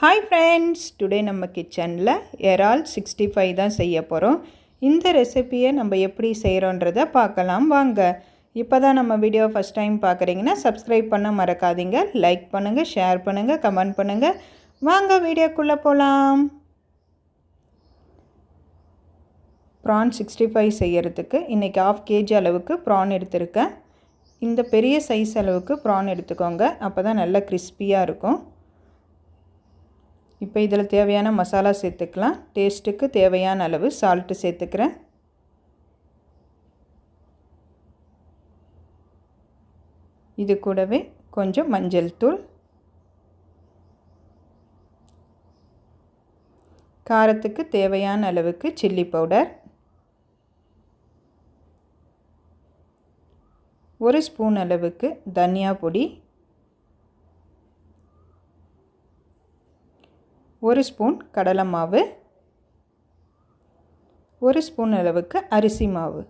Hi friends today நம்ம கிச்சனில் எறால் sixty five தான் செய்ய போகிறோம் இந்த ரெசிப்பியை நம்ம எப்படி செய்கிறோன்றதை பார்க்கலாம் வாங்க. இப்போ தான் நம்ம வீடியோ ஃபஸ்ட் டைம் பார்க்குறீங்கன்னா சப்ஸ்கிரைப் பண்ண மறக்காதீங்க லைக் பண்ணுங்கள் ஷேர் பண்ணுங்கள் கமெண்ட் பண்ணுங்கள் வாங்க வீடியோக்குள்ளே போகலாம் ப்ரான் சிக்ஸ்டி ஃபைவ் செய்கிறதுக்கு இன்றைக்கி ஆஃப் கேஜி அளவுக்கு ப்ரான் எடுத்திருக்கேன். இந்த பெரிய சைஸ் அளவுக்கு ப்ரான் எடுத்துக்கோங்க. அப்போ தான் நல்லா கிறிஸ்பியாக இருக்கும். இப்போ இதில் தேவையான மசாலா சேர்த்துக்கலாம். டேஸ்ட்டுக்கு தேவையான அளவு சால்ட்டு சேர்த்துக்கிறேன். இது கூடவே கொஞ்சம் மஞ்சள் தூள். காரத்துக்கு தேவையான அளவுக்கு சில்லி பவுடர் ஒரு ஸ்பூன் அளவுக்கு தனியா பொடி. ஒரு ஸ்பூன் கடலை மாவு ஒரு ஸ்பூன் அளவுக்கு அரிசி மாவு.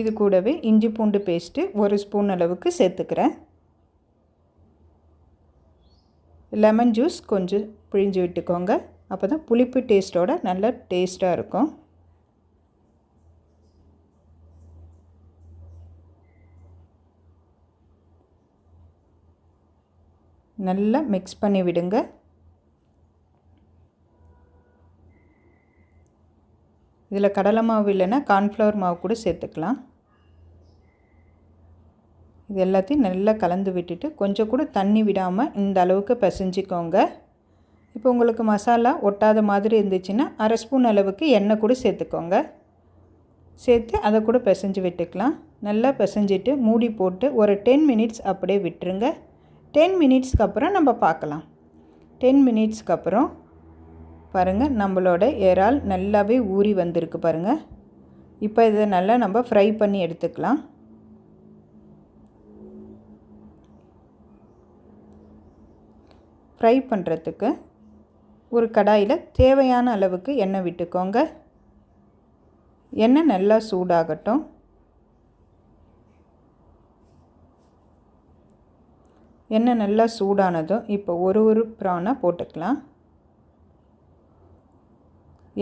இது கூடவே இஞ்சி பூண்டு பேஸ்ட்டு ஒரு ஸ்பூன் அளவுக்கு சேர்த்துக்கிறேன். லெமன் ஜூஸ் கொஞ்சம் பிழிஞ்சு விட்டுக்கோங்க. அப்போ தான் புளிப்பு டேஸ்ட்டோட நல்ல டேஸ்ட்டாக இருக்கும். நல்லா மிக்ஸ் பண்ணி விடுங்க. இதில் கடலை மாவு இல்லைன்னா கார்ன்ஃப்ளவர் மாவு கூட சேர்த்துக்கலாம். இது எல்லாத்தையும் நல்லா கலந்து விட்டுட்டு கொஞ்சம் கூட தண்ணி விடாமல் இந்த அளவுக்கு பிசைஞ்சிக்கோங்க. இப்போ உங்களுக்கு மசாலா ஒட்டாத மாதிரி இருந்துச்சுன்னா அரை ஸ்பூன் அளவுக்கு எண்ணெய் கூட சேர்த்துக்கோங்க. சேர்த்து அதை கூட பிசைஞ்சு விட்டுக்கலாம். நல்லா பிசைஞ்சிட்டு மூடி போட்டு ஒரு டென் மினிட்ஸ் அப்படியே விட்டுருங்க. டென் மினிட்ஸ்க்கு அப்புறம் நம்ம பார்க்கலாம். டென் மினிட்ஸ்க்கு அப்புறம் பாருங்கள் நம்மளோட இறால் நல்லாவே ஊறி வந்திருக்கு பாருங்கள் இப்போ இதை நல்லா நம்ம ஃப்ரை பண்ணி எடுத்துக்கலாம். ஃப்ரை பண்ணுறதுக்கு ஒரு கடாயில் தேவையான அளவுக்கு எண்ணெய் விட்டுக்கோங்க. எண்ணெய் நல்லா சூடாகட்டும். எண்ணெய் நல்லா சூடானதும் இப்போ ஒரு ஒரு ப்ரானை போட்டுக்கலாம்.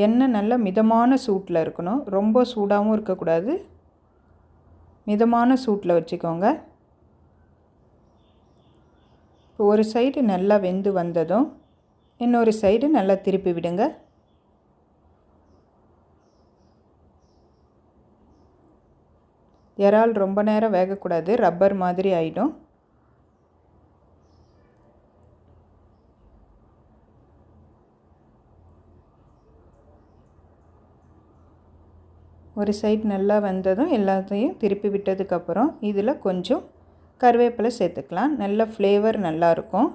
எண்ணெய் நல்லா மிதமான சூட்டில் இருக்கணும். ரொம்ப சூடாகவும் இருக்கக்கூடாது. மிதமான சூட்டில் வச்சுக்கோங்க. இப்போ ஒரு சைடு நல்லா வெந்து வந்ததும் இன்னொரு சைடு நல்லா திருப்பி விடுங்க. இறால் ரொம்ப நேரம் வேகக்கூடாது. ரப்பர் மாதிரி ஆகிடும் ஒரு சைட் நல்லா வந்ததும் எல்லாத்தையும் திருப்பி விட்டதுக்கப்புறம் இதில் கொஞ்சம் கருவேப்பிலை சேர்த்துக்கலாம். நல்ல ஃப்ளேவர் நல்லாயிருக்கும்.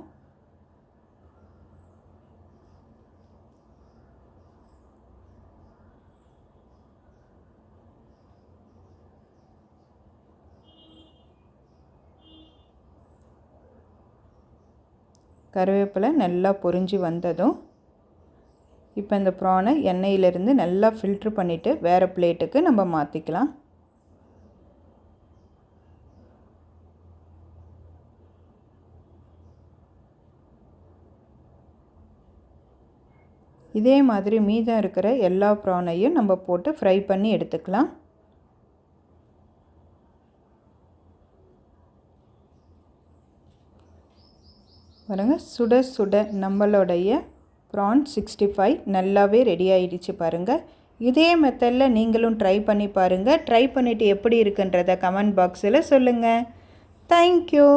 கருவேப்பிலை நல்லா பொரிஞ்சு வந்ததும் இப்போ இந்த ப்ரானை எண்ணெயிலேருந்து நல்லா ஃபில்ட்ரு பண்ணிவிட்டு வேறு பிளேட்டுக்கு நம்ம மாற்றிக்கலாம் இதே மாதிரி மீதம் இருக்கிற எல்லா ப்ரானையும் நம்ம போட்டு ஃப்ரை பண்ணி எடுத்துக்கலாம். பாருங்கள் சுட சுட நம்மளுடைய ப்ரான் சிக்ஸ்டி ஃபைவ் நல்லாவே ரெடி ஆகிடுச்சு பாருங்கள் இதே மெத்தடில் நீங்களும் ட்ரை பண்ணி பாருங்கள் ட்ரை பண்ணிவிட்டு எப்படி இருக்குன்றத கமெண்ட் பாக்ஸில் சொல்லுங்கள் தேங்க்யூ